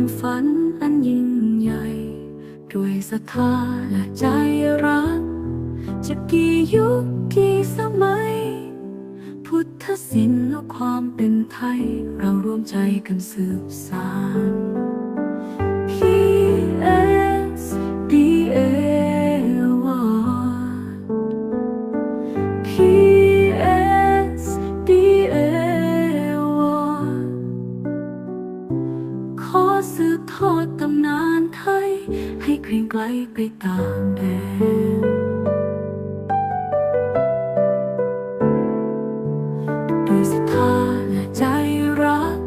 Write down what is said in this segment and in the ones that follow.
ความฝันอันยิ่งใหญ่ ด้วยศรัทธาและใจรัก จะกี่ยุคกี่สมัย พุทธศิลป์และความเป็นไทย เราร่วมใจกันสืบสาน ไกลไปตามแดนด้วยศรัทธาและใจรัก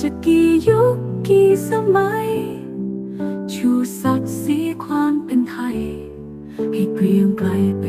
จะกี่ยุคกี่สมัย ชูศักดิ์ศรีความเป็นไทย ให้เกรียงไกลไป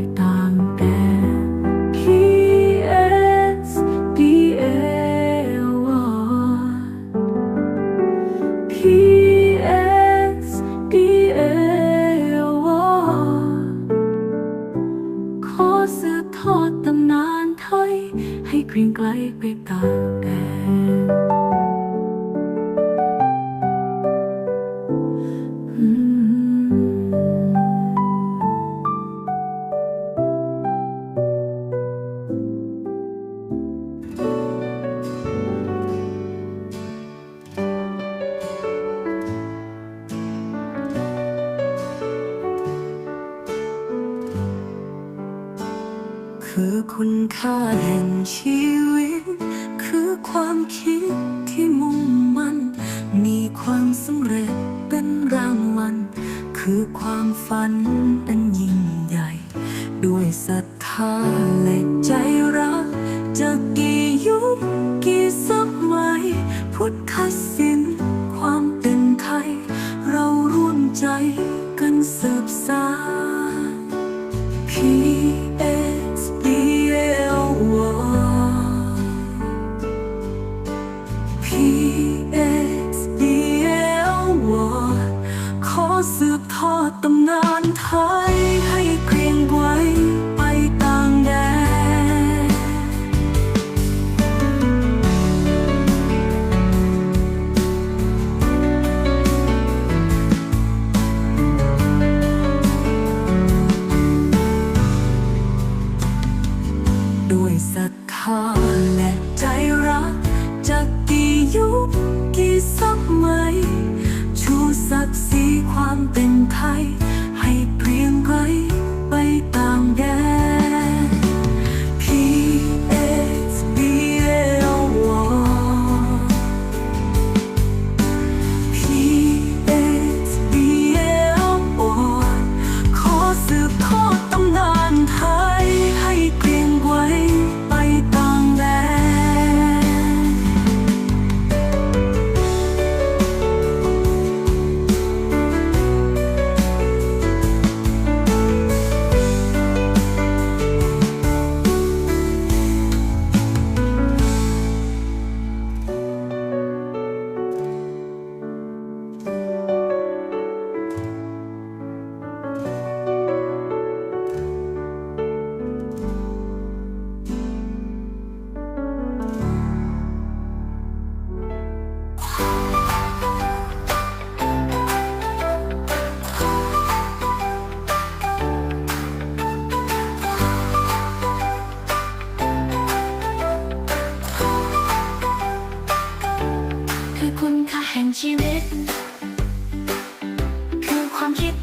คือคุณค่าแห่งชีวิต คือความคิดที่มุ่งมั่น มีความสำเร็จเป็นรางวัล คือความฝันอันยิ่งใหญ่ ด้วยศรัทธาและ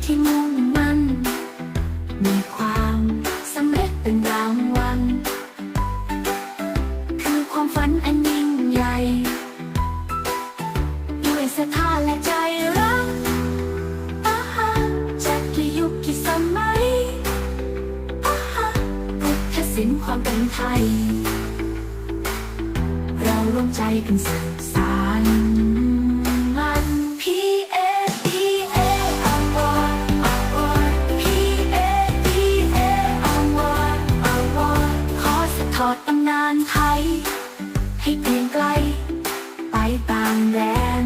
ที่มุ่งมั่น มีความสำเร็จเป็นรางวัล คือความฝันอันยิ่งใหญ่ ด้วยศรัทธาและใจรักอาฮะจากกี่ยุคกี่สมัยอาฮะพุทธศิลป์ความเป็นไทย เราร่วมใจกันสืบสานานไทย ให้เปลี่ยนไกล ไปตางแดน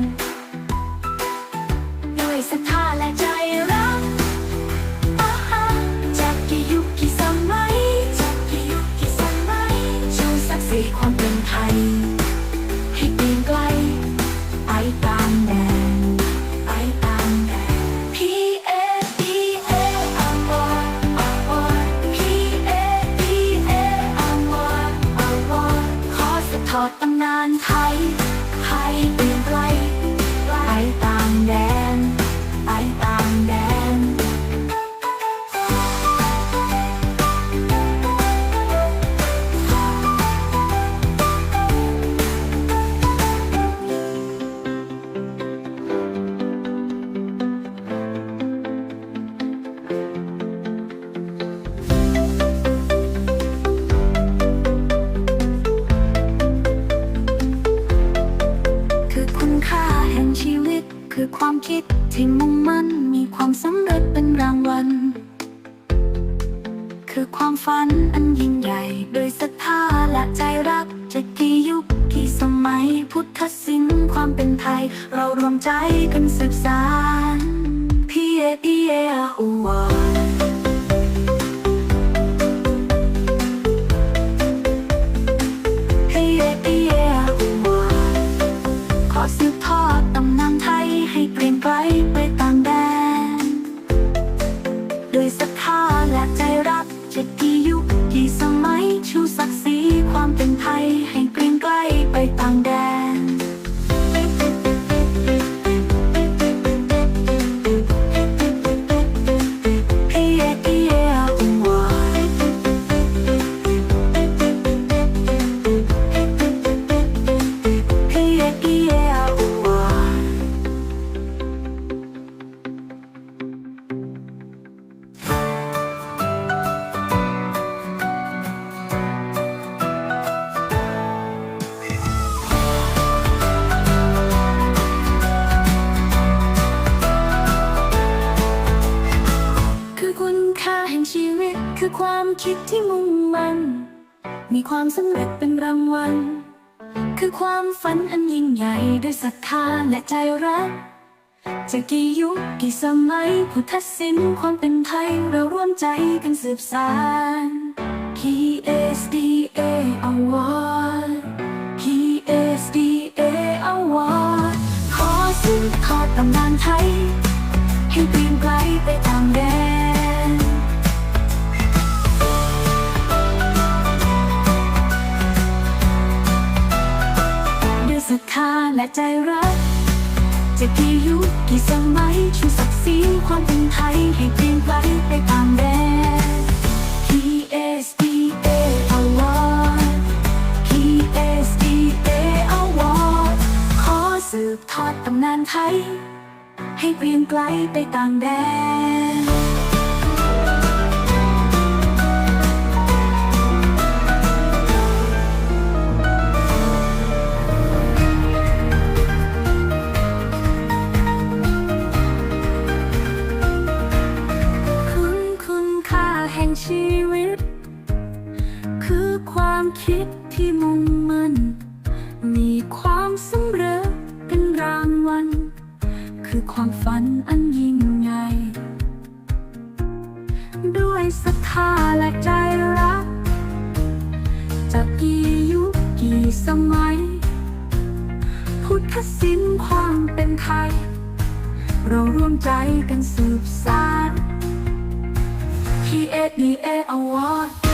ด้วยศรัทธาและใจ คิดที่มุ่งมั่นมีความสำเร็จเป็นรางวัล คือความฝันอันยิ่งใหญ่โดยศรัทธาและใจรักจะกี่ยุคกี่สมัยพุทธศิลป์ความเป็นไทย เรารวมใจกันสืบสานพีเอพีเออวาพีเอพีเออวาขอสืบทอ มุ่งมั่น มีความสำเร็จเป็นรางวัล คือความฝันอันยิ่งใหญ่ด้วยศรัทธาและใจรัก จะกี่ยุคกี่สมัยพุทธศิลป์ความเป็นไทยเราร่วมใจกันสืบสาน PSDA Award PSDA Award ขอสืบทอดตำนานไทย ให้เปลี่ยนไกลไป และใจรัก จะกี่ยุคกี่สมัยชูศักดิ์ศรีความเป็นไทย ให้เปลี่ยนไกลไปต่างแดน PSDA Award PSDA Award ขอสืบทอดตำนานไทย ให้เปลี่ยนไกลไปต่างแดน ชีวิต คือความคิดที่มุ่งมั่น มีความสำเร็จเป็นรางวัล คือความฝันอันยิ่งใหญ่ ด้วยศรัทธาและใจรักจะกี่ยุคกี่สมัย พุทธศิลป์ความเป็นไทย เราร่วมใจกันสืบสาน PSDA Award.